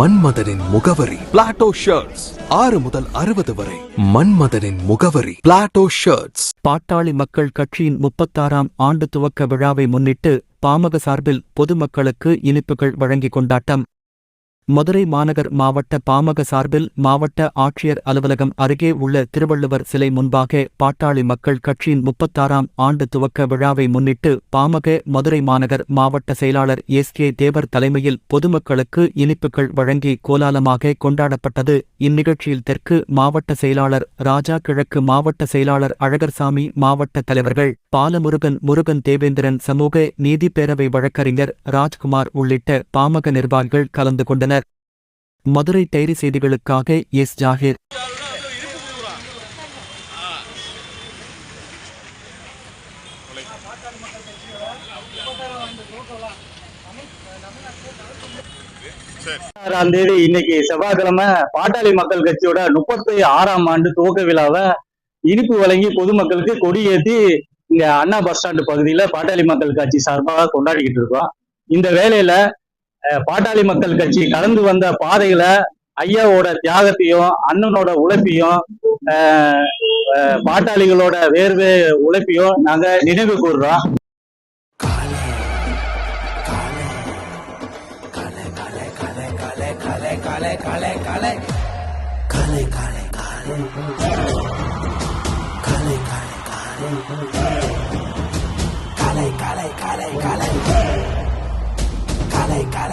மன்மதனின் முகவரி. Plato shirts ஆறு முதல் அறுபது வரை. மன்மதனின் முகவரி. பிளாட்டோ ஷர்ட்ஸ் பாட்டாளி மக்கள் கட்சியின் முப்பத்தாறாம் ஆண்டு துவக்க விழாவை முன்னிட்டு பாமக சார்பில் பொதுமக்களுக்கு இனிப்புகள் வழங்கி கொண்டாட்டம். மதுரை மாநகர் மாவட்ட பாமக சார்பில் மாவட்ட ஆட்சியர் அலுவலகம் அருகே உள்ள திருவள்ளுவர் சிலை முன்பாக பாட்டாளி மக்கள் கட்சியின் முப்பத்தாறாம் ஆண்டு துவக்க விழாவை முன்னிட்டு பாமக மதுரை மாநகர் மாவட்ட செயலாளர் எஸ் கே தேவர் தலைமையில் பொதுமக்களுக்கு இனிப்புகள் வழங்கி கோலாலமாக கொண்டாடப்பட்டது. இந்நிகழ்ச்சியில் தெற்கு மாவட்ட செயலாளர் ராஜா கிழக்கு மாவட்ட செயலாளர் அழகர்சாமி மாவட்ட தலைவர்கள் பாலமுருகன் முருகன் தேவேந்திரன் சமூக நீதி பேரவை வழக்கறிஞர் ராஜ்குமார் உள்ளிட்ட பாமக நிர்வாகிகள் கலந்து கொண்டனர். மதுரை டைரி செய்திகளுக்காக எஸ் ஜாகிர். ஆறாம் தேதி இன்னைக்கு செவ்வாய்க்கிழமை பாட்டாளி மக்கள் கட்சியோட முப்பத்தி ஆறாம் ஆண்டு துவக்க விழாவை இனிப்பு வழங்கி பொதுமக்களுக்கு கொடியேற்றி இங்க அண்ணா பஸ் ஸ்டாண்டு பகுதியில பாட்டாளி மக்கள் கட்சி சார்பாக கொண்டாடிக்கிட்டு இருக்கோம். இந்த வேலையில பாட்டாளி மக்கள் கட்சி கடந்து வந்த பாதையில ஐயாவோட தியாகத்தையும் அண்ணனோட உழைப்பையும் பாட்டாளிகளோட வேர்வை உழைப்பையும் நாங்க நினைவு